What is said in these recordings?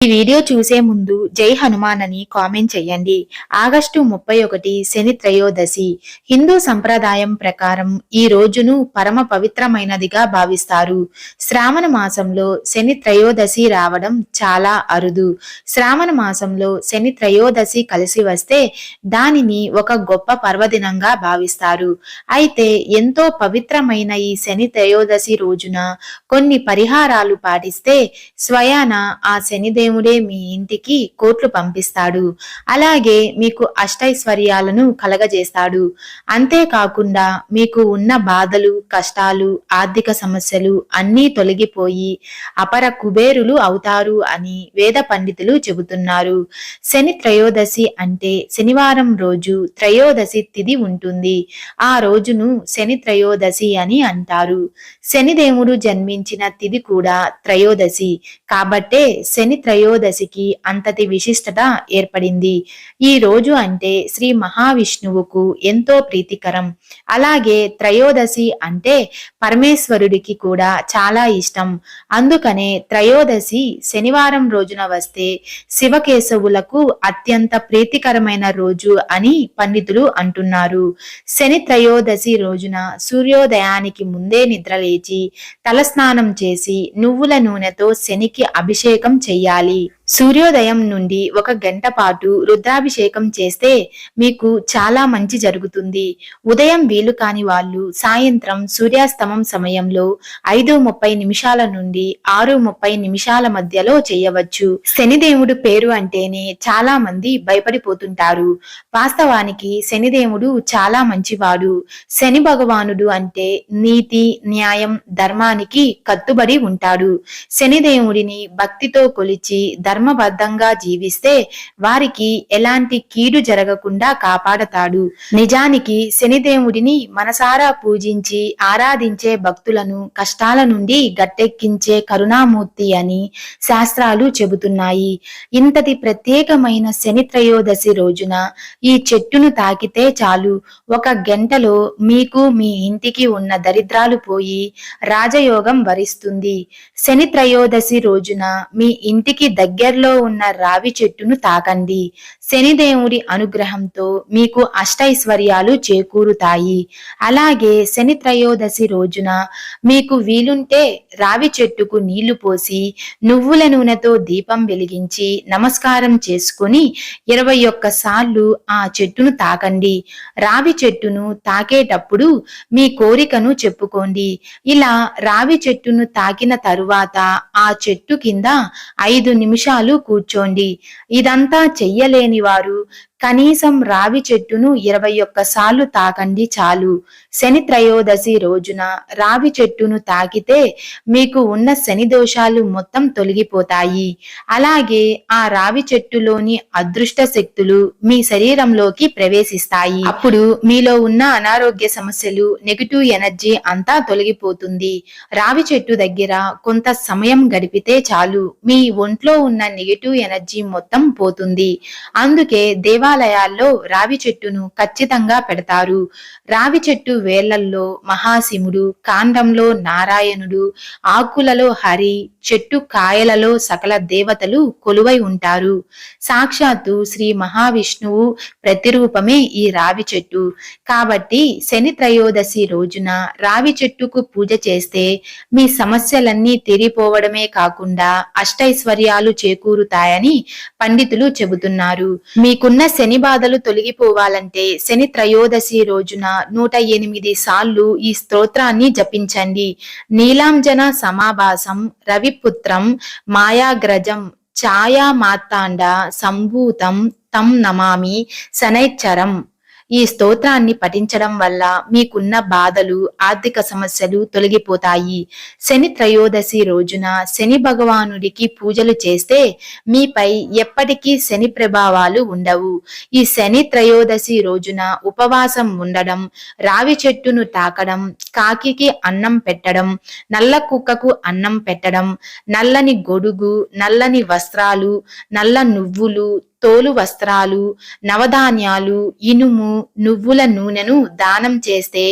ఈ వీడియో చూసే ముందు జై హనుమాన్ అని కామెంట్ చేయండి. ఆగస్టు ముప్పై ఒకటి శని త్రయోదశి. హిందూ సంప్రదాయం ప్రకారం ఈ రోజును పరమ పవిత్రమైనదిగా భావిస్తారు. శ్రావణ మాసంలో శని త్రయోదశి రావడం చాలా అరుదు. శ్రావణ మాసంలో శని త్రయోదశి కలిసి వస్తే దానిని ఒక గొప్ప పర్వదినంగా భావిస్తారు. అయితే ఎంతో పవిత్రమైన ఈ శని త్రయోదశి రోజున కొన్ని పరిహారాలు పాటిస్తే స్వయాన ఆ శనిదేవుడే మీ ఇంటికి కోట్లు పంపిస్తాడు. అలాగే మీకు అష్టైశ్వర్యాలను కలగజేస్తాడు. అంతేకాకుండా మీకు ఉన్న బాధలు కష్టాలు ఆర్థిక సమస్యలు అన్నీ తొలగిపోయి అపర కుబేరులు అవుతారు అని వేద పండితులు చెబుతున్నారు. శని త్రయోదశి అంటే శనివారం రోజు త్రయోదశి తిథి ఉంటుంది. ఆ రోజును శని త్రయోదశి అని అంటారు. శనిదేవుడు జన్మించిన తిథి కూడా త్రయోదశి. కాబట్టే శని త్రయోదశికి అంతటి విశిష్టత ఏర్పడింది. ఈ రోజు అంటే శ్రీ మహావిష్ణువుకు ఎంతో ప్రీతికరం. అలాగే త్రయోదశి అంటే పరమేశ్వరుడికి కూడా చాలా ఇష్టం. అందుకనే త్రయోదశి శనివారం రోజున వస్తే శివకేశవులకు అత్యంత ప్రీతికరమైన రోజు అని పండితులు అంటున్నారు. శని త్రయోదశి రోజున సూర్యోదయానికి ముందే నిద్రలేచి తలస్నానం చేసి నువ్వుల నూనెతో శనికి అభిషేకం చెయ్యాలి. Valley సూర్యోదయం నుండి ఒక గంట పాటు రుద్రాభిషేకం చేస్తే మీకు చాలా మంచి జరుగుతుంది. ఉదయం వీలు కాని వాళ్ళు సాయంత్రం సూర్యాస్తమం సమయంలో ఐదు ముప్పై నిమిషాల నుండి ఆరు ముప్పై నిమిషాల మధ్యలో చేయవచ్చు. శనిదేవుడు పేరు అంటేనే చాలా మంది భయపడిపోతుంటారు. వాస్తవానికి శనిదేవుడు చాలా మంచివాడు. శని భగవానుడు అంటే నీతి న్యాయం ధర్మానికి కట్టుబడి ఉంటాడు. శనిదేవుడిని భక్తితో కొలిచి ధర్మబద్ధంగా జీవిస్తే వారికి ఎలాంటి కీడు జరగకుండా కాపాడతాడు. నిజానికి శనిదేవుడిని మనసారా పూజించి ఆరాధించే భక్తులను కష్టాల నుండి గట్టెక్కించే కరుణామూర్తి అని శాస్త్రాలు చెబుతున్నాయి. ఇంతటి ప్రత్యేకమైన శని త్రయోదశి రోజున ఈ చెట్టును తాకితే చాలు. ఒక గంటలో మీకు మీ ఇంటికి ఉన్న దరిద్రాలు పోయి రాజయోగం వరిస్తుంది. శని త్రయోదశి రోజున మీ ఇంటికి దగ్గర దగ్గరలో ఉన్న రావి చెట్టును తాకండి. శనిదేవుడి అనుగ్రహంతో మీకు అష్టైశ్వర్యాలు చేకూరుతాయి. అలాగే శని త్రయోదశి రోజున మీకు వీలుంటే రావి చెట్టుకు నీళ్ళు పోసి నువ్వుల నూనెతో దీపం వెలిగించి నమస్కారం చేసుకుని ఇరవై ఒక్క సార్లు ఆ చెట్టును తాకండి. రావి చెట్టును తాకేటప్పుడు మీ కోరికను చెప్పుకోండి. ఇలా రావి చెట్టును తాకిన తరువాత ఆ చెట్టు కింద ఐదు నిమిషాలు కూర్చోండి. ఇదంతా చెయ్యలేని వారు కనీసం రావి చెట్టును ఇరవై ఒక్క సార్లు తాకండి చాలు. శని త్రయోదశి రోజున రావి చెట్టును తాకితే మీకు ఉన్న శని దోషాలు మొత్తం తొలగిపోతాయి. అలాగే ఆ రావి చెట్టులోని అదృష్ట శక్తులు మీ శరీరంలోకి ప్రవేశిస్తాయి. అప్పుడు మీలో ఉన్న అనారోగ్య సమస్యలు నెగిటివ్ ఎనర్జీ అంతా తొలగిపోతుంది. రావి చెట్టు దగ్గర కొంత సమయం గడిపితే చాలు. మీ ఒంట్లో ఉన్న నెగిటివ్ ఎనర్జీ మొత్తం పోతుంది. అందుకే దేవాలయాల్లో రావి చెట్టును ఖచ్చితంగా పెడతారు. రావి చెట్టు వేళ్ళల్లో మహాశివుడు కాండంలో నారాయణుడు ఆకులలో హరి చెట్టు కాయలలో సకల దేవతలు కొలువై ఉంటారు. సాక్షాత్తు శ్రీ మహావిష్ణువు ప్రతిరూపమే ఈ రావి చెట్టు. కాబట్టి శని త్రయోదశి రోజున రావి చెట్టుకు పూజ చేస్తే మీ సమస్యలన్నీ తీరిపోవడమే కాకుండా అష్టైశ్వర్యాలు చేకూరుతాయని పండితులు చెబుతున్నారు. మీకున్న శని బాధలు తొలగిపోవాలంటే శని త్రయోదశి రోజున నూట ఎనిమిది సార్లు ఈ స్తోత్రాన్ని జపించండి. నీలాంజన సమాభాసం రవిపుత్రం మాయాగ్రజం ఛాయా మాతాండ సంభూతం తం నమామి శనైచ్చరం ఈ స్తోత్రాన్ని పఠించడం వల్ల మీకున్న బాధలు ఆర్థిక సమస్యలు తొలగిపోతాయి. శని త్రయోదశి రోజున శని భగవానుడికి పూజలు చేస్తే మీపై ఎప్పటికీ శని ప్రభావాలు ఉండవు. ఈ శని త్రయోదశి రోజున ఉపవాసం ఉండడం రావి చెట్టును తాకడం కాకికి అన్నం పెట్టడం నల్ల కుక్కకు అన్నం పెట్టడం నల్లని గొడుగు నల్లని వస్త్రాలు నల్ల నువ్వులు తోలు వస్త్రాలు నవధాన్యాలు ఇనుము నువ్వుల నూనెను దానం చేస్తే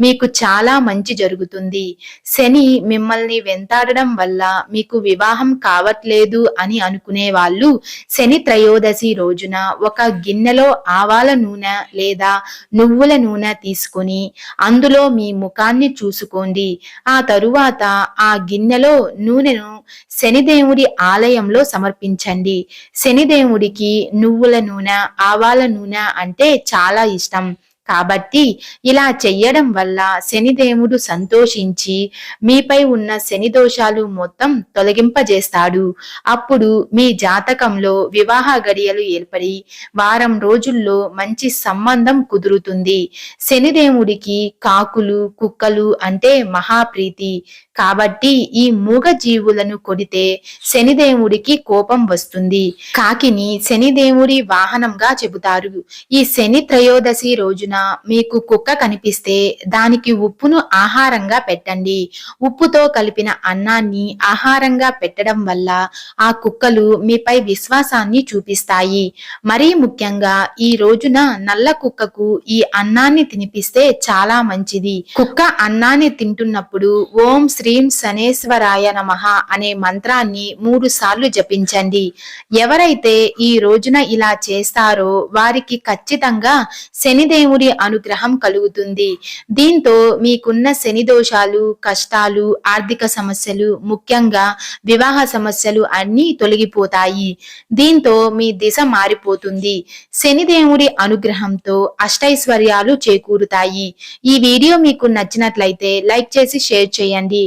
మీకు చాలా మంచి జరుగుతుంది. శని మిమ్మల్ని వెంటాడడం వల్ల మీకు వివాహం కావట్లేదు అని అనుకునే వాళ్ళు శని త్రయోదశి రోజున ఒక గిన్నెలో ఆవాల నూనె లేదా నువ్వుల నూనె తీసుకొని అందులో మీ ముఖాన్ని చూసుకోండి. ఆ తరువాత ఆ గిన్నెలో నూనెను శనిదేవుడి ఆలయంలో సమర్పించండి. శనిదేవుడికి నువ్వుల నూనె ఆవాల నూనె అంటే చాలా ఇష్టం. కాబట్టి ఇలా చెయ్యడం వల్ల శనిదేవుడు సంతోషించి మీపై ఉన్న శని దోషాలు మొత్తం తొలగింపజేస్తాడు. అప్పుడు మీ జాతకంలో వివాహ గడియలు ఏర్పడి వారం రోజుల్లో మంచి సంబంధం కుదురుతుంది. శనిదేవుడికి కాకులు కుక్కలు అంటే మహాప్రీతి. కాబట్టి ఈ మూగ జీవులను కొడితే శనిదేవుడికి కోపం వస్తుంది. కాకిని శనిదేవుడి వాహనంగా చెబుతారు. ఈ శని త్రయోదశి రోజున మీకు కుక్క కనిపిస్తే దానికి ఉప్పును ఆహారంగా పెట్టండి. ఉప్పుతో కలిపిన అన్నాన్ని ఆహారంగా పెట్టడం వల్ల ఆ కుక్కలు మీపై విశ్వాసాన్ని చూపిస్తాయి. మరీ ముఖ్యంగా ఈ రోజున నల్ల కుక్కకు ఈ అన్నాన్ని తినిపిస్తే చాలా మంచిది. కుక్క అన్నాన్ని తింటున్నప్పుడు ఓం శ్రీ శనేశ్వరాయ నమ అనే మంత్రాన్ని మూడు సార్లు జపించండి. ఎవరైతే ఈ రోజున ఇలా చేస్తారో వారికి ఖచ్చితంగా శనిదేవుడి అనుగ్రహం కలుగుతుంది. దీంతో మీకున్న శని దోషాలు కష్టాలు ఆర్థిక సమస్యలు ముఖ్యంగా వివాహ సమస్యలు అన్నీ తొలగిపోతాయి. దీంతో మీ దిశ మారిపోతుంది. శనిదేవుడి అనుగ్రహంతో అష్టైశ్వర్యాలు చేకూరుతాయి. ఈ వీడియో మీకు నచ్చినట్లయితే లైక్ చేసి షేర్ చేయండి.